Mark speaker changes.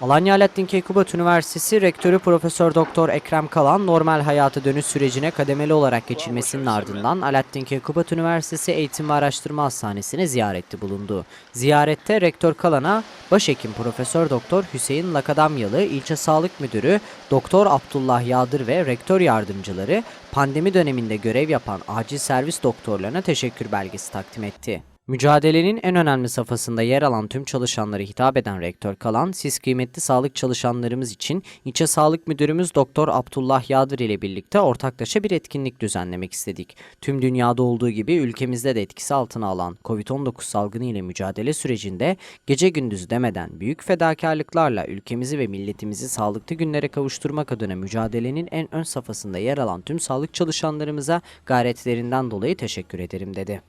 Speaker 1: Alanya Alaaddin Keykubat Üniversitesi Rektörü Profesör Doktor Ekrem Kalan normal hayata dönüş sürecine kademeli olarak geçilmesinin ardından Alaaddin Keykubat Üniversitesi Eğitim ve Araştırma Hastanesi'ne ziyarette bulundu. Ziyarette Rektör Kalan'a Başhekim Profesör Doktor Hüseyin Lakadamyalı, İlçe Sağlık Müdürü Doktor Abdullah Yağdır ve rektör yardımcıları pandemi döneminde görev yapan acil servis doktorlarına teşekkür belgesi takdim etti. Mücadelenin en önemli safhasında yer alan tüm çalışanlara hitap eden Rektör Kalan, siz kıymetli sağlık çalışanlarımız için İlçe Sağlık Müdürümüz Doktor Abdullah Yağdır ile birlikte ortaklaşa bir etkinlik düzenlemek istedik. Tüm dünyada olduğu gibi ülkemizde de etkisi altına alan COVID-19 salgını ile mücadele sürecinde gece gündüz demeden büyük fedakarlıklarla ülkemizi ve milletimizi sağlıklı günlere kavuşturmak adına mücadelenin en ön safhasında yer alan tüm sağlık çalışanlarımıza gayretlerinden dolayı teşekkür ederim dedi.